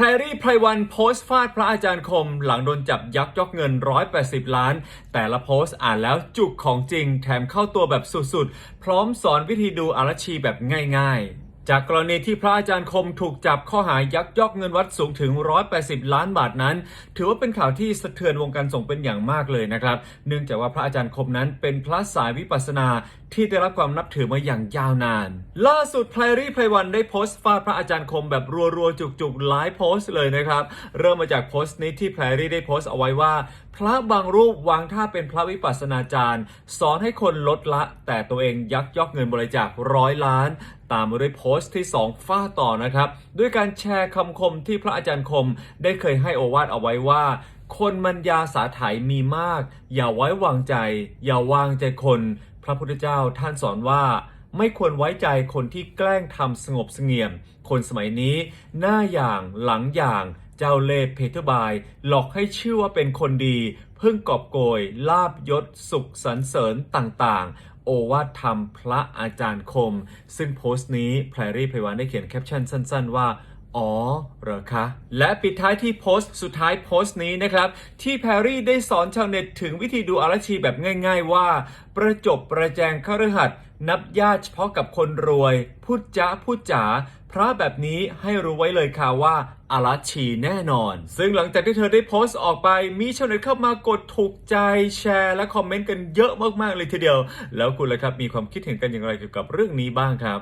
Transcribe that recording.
พรรี่ไพรวันโพสต์ฟาดพระอาจารย์คม หลังโดนจับยักยอกเงิน 180 ล้าน แต่ละโพสต์อ่านแล้วจุกของจริง แถมเข้าตัวแบบสุดๆ พร้อมสอนวิธีดูอารัชชีแบบง่ายๆจากกรณีที่พระอาจารย์คมถูกจับข้อหายักยอกเงินวัดสูงถึง 180 ล้านบาทนั้น ถือว่าเป็นข่าวที่สะเทือนวงการสงฆ์เป็นอย่างมากเลยนะครับ เนื่องจากว่าพระอาจารย์คมนั้นเป็นพระสายวิปัสสนาที่ได้รับความนับถือมาอย่างยาวนาน ล่าสุดไพรรี่ไพรวันได้โพสต์ฟาดพระอาจารย์คมแบบรัวๆ จุกๆ หลายโพสต์เลยนะครับ เริ่มมาจากโพสต์นี้ที่ไพรรี่ได้โพสต์เอาไว้ว่า พระบางรูปวางท่าเป็นพระวิปัสสนาจารย์ สอนให้คนลดละ แต่ตัวเองยักยอกเงินบริจาคร้อยล้าน ตามมาด้วยโพสต์ที่ 2ฟาต่อนะครับ ด้วยการแชร์คำคมที่พระอาจารย์คมได้เคยให้โอวาทเอาไว้ว่า คนมัญญาสาไถมีมาก อย่าไว้วางใจ อย่าวางใจคน พระพุทธเจ้าท่านสอนว่า ไม่ควรไว้ใจคนที่แกล้งทำสงบเสงี่ยม คนสมัยนี้ หน้าอย่างหลังอย่าง เจ้าเล่ห์เพทุบาย หลอกให้ชื่อว่าเป็นคนดี เพิ่งกอบโกย ลาบยศ สุขสรรเสริญต่างๆ โอวาทธรรมพระอาจารย์คม ซึ่งโพสต์นี้แพรรี่ไพวันได้เขียนแคปชั่นสั้น ๆ ว่า อ๋อเหรอคะ และปิดท้ายที่โพสต์สุดท้ายโพสต์นี้นะครับ ที่แพรรี่ได้สอนชาวเน็ตถึงวิธีดูอารัชีแบบง่ายๆว่า ประจบประแจงคฤหัสนับญาติเฉพาะกับคนรวย พูดจ้าพูดจ๋าพระแบบนี้ให้รู้ไว้เลยค่ะว่าอารัชชีแน่นอน ซึ่งหลังจากที่เธอได้โพสต์ออกไปมีชาวเน็ตเข้ามากดถูกใจแชร์และคอมเมนต์กันเยอะมากๆเลยทีเดียว แล้วคุณล่ะครับมีความคิดเห็นกันอย่างไรเกี่ยวกับเรื่องนี้บ้างครับ